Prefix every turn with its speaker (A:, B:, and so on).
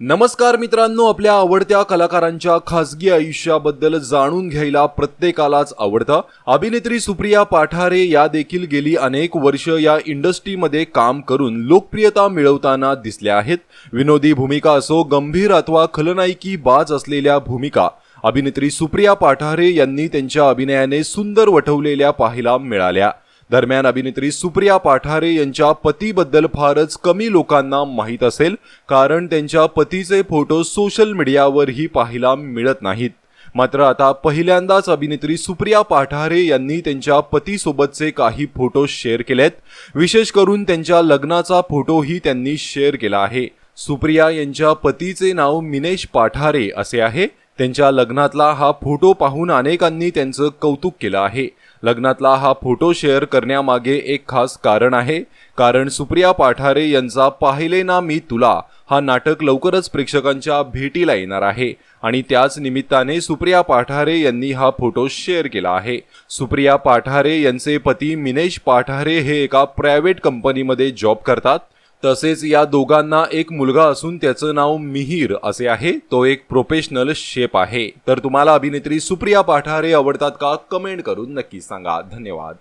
A: नमस्कार मित्रांनो आपल्या आवडत्या कलाकारांच्या खासगी आयुष्याबद्दल जाणून घ्यायला प्रत्येकालाच आवडतं. अभिनेत्री सुप्रिया पाठारे या देखील गेली अनेक वर्ष या इंडस्ट्रीमध्ये काम करून लोकप्रियता मिळवताना दिसल्या आहेत. विनोदी भूमिका असो गंभीर अथवा खलनायकी बाज असलेल्या भूमिका अभिनेत्री सुप्रिया पाठारे यांनी त्यांच्या अभिनयाने सुंदर वठवलेल्या पाहायला मिळाल्या. दरम्यान अभिनेत्री सुप्रिया पाठारे यांच्या पतीबद्दल फारच कमी लोकांना माहीत असेल कारण त्यांच्या पतीचे फोटो सोशल मीडियावरही पाहायला मिळत नाहीत. मात्र आता पहिल्यांदाच अभिनेत्री सुप्रिया पाठारे यांनी त्यांच्या पतीसोबतचे काही फोटो शेअर केलेत. विशेष करून त्यांच्या लग्नाचा फोटोही त्यांनी शेअर केला आहे. सुप्रिया यांच्या पतीचे नाव मिनेश पाठारे असे आहे. त्यांच्या लग्नातला हा फोटो पाहून अनेकांनी त्यांचं कौतुक केलं आहे. लग्नातला हा फोटो शेअर करण्यामागे एक खास कारण आहे. कारण सुप्रिया पाठारे यांचा पाहिले ना मी तुला हा नाटक लवकरच प्रेक्षकांच्या भेटीला येणार आहे. आणि त्याच निमित्ताने सुप्रिया पाठारे यांनी हा फोटो शेअर केला आहे. सुप्रिया पाठारे यांचे पती मिनेश पाठारे हे एका प्रायव्हेट कंपनीमध्ये जॉब करतात. तसेच या दोघांना एक मुलगा असून त्याचं नाव मिहीर असे आहे. तो एक प्रोफेशनल शेप आहे. तर तुम्हाला अभिनेत्री सुप्रिया पाठारे आवडतात का? कमेंट करून नक्की सांगा. धन्यवाद.